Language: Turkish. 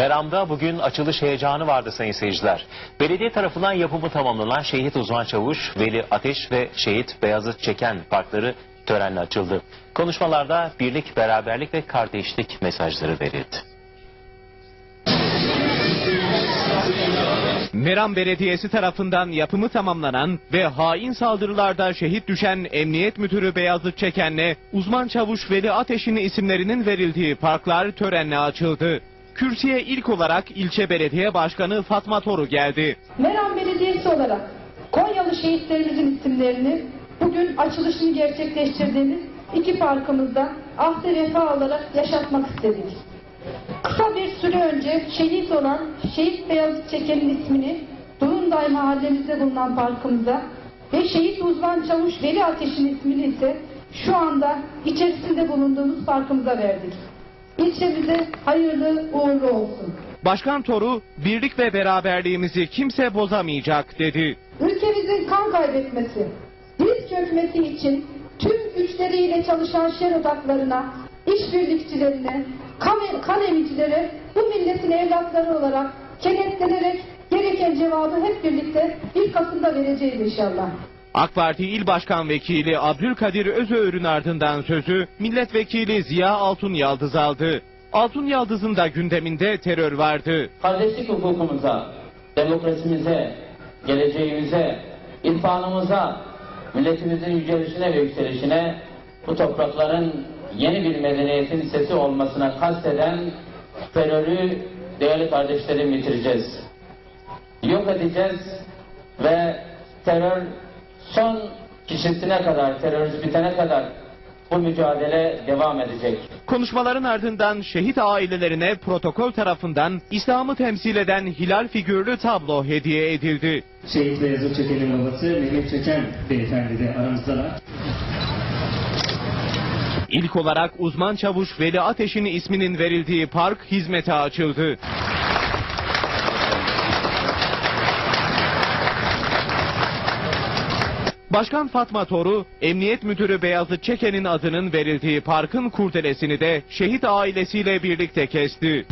Meram'da bugün açılış heyecanı vardı sayın seyirciler. Belediye tarafından yapımı tamamlanan Şehit Uzman Çavuş, Veli Ateş ve Şehit Beyazıt Çeken parkları törenle açıldı. Konuşmalarda birlik, beraberlik ve kardeşlik mesajları verildi. Meram Belediyesi tarafından yapımı tamamlanan ve hain saldırılarda şehit düşen Emniyet Müdürü Beyazıt Çeken'le uzman çavuş Veli Ateş'in isimlerinin verildiği parklar törenle açıldı. Kürsüye ilk olarak ilçe belediye başkanı Fatma Toru geldi. Meram Belediyesi olarak Konyalı şehitlerimizin isimlerini bugün açılışını gerçekleştirdiğimiz iki parkımızda ahde vefa olarak yaşatmak istedik. Kısa bir süre önce şehit olan Şehit Beyazıt Çeken'in ismini Durunday mahallemizde bulunan parkımıza ve şehit uzman çavuş Veli Ateş'in ismini ise şu anda içerisinde bulunduğumuz parkımıza verdik. İlçemize hayırlı uğurlu olsun. Başkan Toru, birlik ve beraberliğimizi kimse bozamayacak dedi. Ülkemizin kan kaybetmesi, diz çökmesi için tüm güçleriyle çalışan şer odaklarına, işbirlikçilerine, kan, kan emicilere bu milletin evlatları olarak kenetlenerek gereken cevabı hep birlikte 1 Kasım'da vereceğiz inşallah. AK Parti İl Başkan Vekili Abdülkadir Özöğür'ün ardından sözü Milletvekili Ziya Altun Yaldız aldı. Altun Yaldız'ın da gündeminde terör vardı. kardeşlik hukukumuza, demokrasimize, geleceğimize, irfanımıza, milletimizin yücelişine ve yükselişine bu toprakların yeni bir medeniyetin sesi olmasına kasteden terörü değerli kardeşlerim bitireceğiz. Yok edeceğiz ve terör son kişisine kadar, terörist bitene kadar bu mücadele devam edecek. Konuşmaların ardından şehit ailelerine protokol tarafından İslam'ı temsil eden hilal figürlü tablo hediye edildi. Şehit Beyazıt Çeken'in babası Mehmet Çeken beyefendi de aramızdalar. İlk olarak uzman çavuş Veli Ateş'in isminin verildiği park hizmete açıldı. Başkan Fatma Toru, Emniyet Müdürü Beyazıt Çeken'in adının verildiği parkın kurdelesini de şehit ailesiyle birlikte kesti.